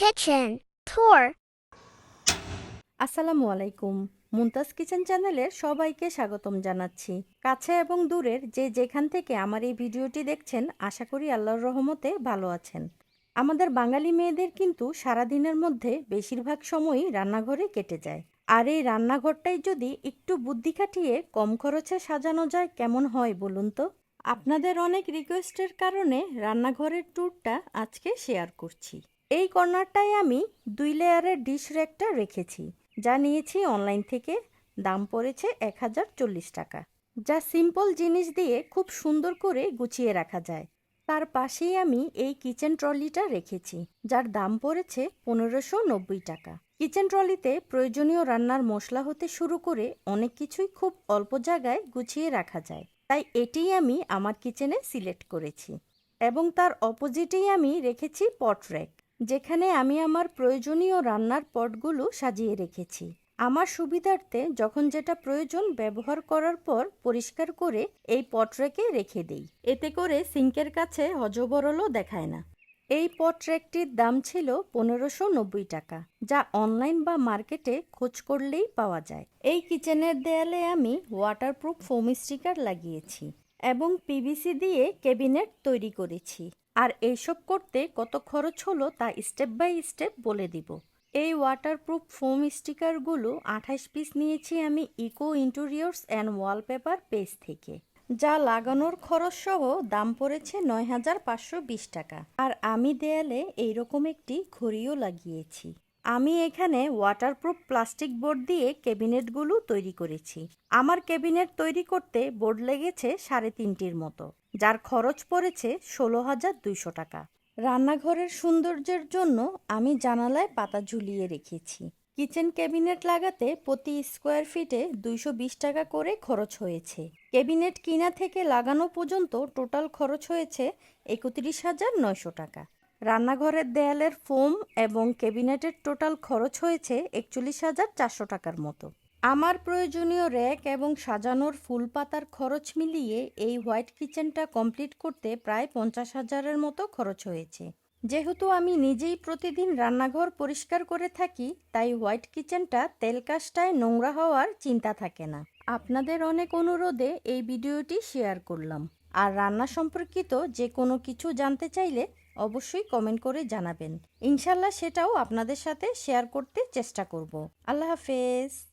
Kitchen. Tour. আসসালামু আলাইকুম। Mumtaz kitchen চ্যানেলের সবাইকে স্বাগতম জানাচ্ছি। কাছে এবং দূরের যে যেখান থেকে আমার এই ভিডিওটি দেখছেন, আশা করি আল্লাহর রহমতে ভালো আছেন। আমাদের বাঙালি মেয়েদের কিন্তু সারাদিনের মধ্যে বেশিরভাগ সময়ই রান্নাঘরে কেটে যায়। আর এই রান্নাঘরটাই যদি একটু বুদ্ধি খাটিয়ে কম খরচে সাজানো যায়, কেমন হয় বলুন তো? আপনাদের অনেক রিকোয়েস্টের কারণে রান্নাঘরের ট্যুরটা আজকে শেয়ার করছি। এই কর্নারটায় আমি দুই লেয়ারের ডিশ র্যাকটা রেখেছি, যা নিয়েছি অনলাইন থেকে। দাম পড়েছে এক হাজার চল্লিশ টাকা। যা সিম্পল জিনিস দিয়ে খুব সুন্দর করে গুছিয়ে রাখা যায়। তার পাশেই আমি এই কিচেন ট্রলিটা রেখেছি, যার দাম পড়েছে পনেরোশো নব্বই টাকা। কিচেন ট্রলিতে প্রয়োজনীয় রান্নার মশলা হতে শুরু করে অনেক কিছুই খুব অল্প জায়গায় গুছিয়ে রাখা যায়। তাই এটিই আমি আমার কিচেনে সিলেক্ট করেছি এবং তার অপোজিটেই আমি রেখেছি পট র্যাক যেখানে আমি আমার প্রয়োজনীয় রান্নার পটগুলো সাজিয়ে রেখেছি। আমার সুবিধার্থে যখন যেটা প্রয়োজন ব্যবহার করার পর পরিষ্কার করে এই পট রেকে রেখে দিই। এতে করে সিঙ্কের কাছে অজবরলও দেখায় না। এই পট র্যাকটির দাম ছিল পনেরোশো নব্বই টাকা, যা অনলাইন বা মার্কেটে খোঁজ করলেই পাওয়া যায়। এই কিচেনের দেয়ালে আমি ওয়াটারপ্রুফ ফোম স্টিকার লাগিয়েছি এবং পিভিসি দিয়ে ক্যাবিনেট তৈরি করেছি। আর এইসব করতে কত খরচ হলো তা স্টেপ বাই স্টেপ বলে দিব। এই ওয়াটারপ্রুফ ফোম স্টিকারগুলো আঠাশ পিস নিয়েছি আমি eco interiors and wallpaper page থেকে। যা লাগানোর খরচ সহ দাম পড়েছে নয় হাজার পাঁচশো বিশ টাকা। আর আমি দেয়ালে এইরকম একটি ঘড়িও লাগিয়েছি। আমি এখানে ওয়াটারপ্রুফ প্লাস্টিক বোর্ড দিয়ে ক্যাবিনেটগুলো তৈরি করেছি। আমার ক্যাবিনেট তৈরি করতে বোর্ড লেগেছে সাড়ে তিনটির মতো। যার খরচ পড়েছে ষোলো হাজার দুইশো টাকা। রান্নাঘরের সৌন্দর্যের জন্য আমি জানালায় পাতা ঝুলিয়ে রেখেছি। কিচেন ক্যাবিনেট লাগাতে প্রতি স্কোয়ার ফিটে দুইশো বিশ টাকা করে খরচ হয়েছে। ক্যাবিনেট কিনা থেকে লাগানো পর্যন্ত টোটাল খরচ হয়েছে একত্রিশ হাজার নয়শো টাকা। রান্নাঘরের দেয়ালের ফোম এবং ক্যাবিনেটের টোটাল খরচ হয়েছে একচল্লিশ হাজার চারশো টাকার মতো। আমার প্রয়োজনীয় র্যাক এবং সাজানোর ফুল পাতার খরচ মিলিয়ে এই হোয়াইট কিচেনটা কমপ্লিট করতে প্রায় পঞ্চাশ হাজারের মতো খরচ হয়েছে। যেহেতু আমি নিজেই প্রতিদিন রান্নাঘর পরিষ্কার করে থাকি, তাই হোয়াইট কিচেনটা তেলকাশটায় নোংরা হওয়ার চিন্তা থাকে না। আপনাদের অনেক অনুরোধে এই ভিডিওটি শেয়ার করলাম। আর রান্না সম্পর্কিত যে কোনো কিছু জানতে চাইলে অবশ্যই কমেন্ট করে জানাবেন। ইনশাল্লাহ সেটাও আপনাদের সাথে শেয়ার করতে চেষ্টা করব। আল্লাহ হাফেজ।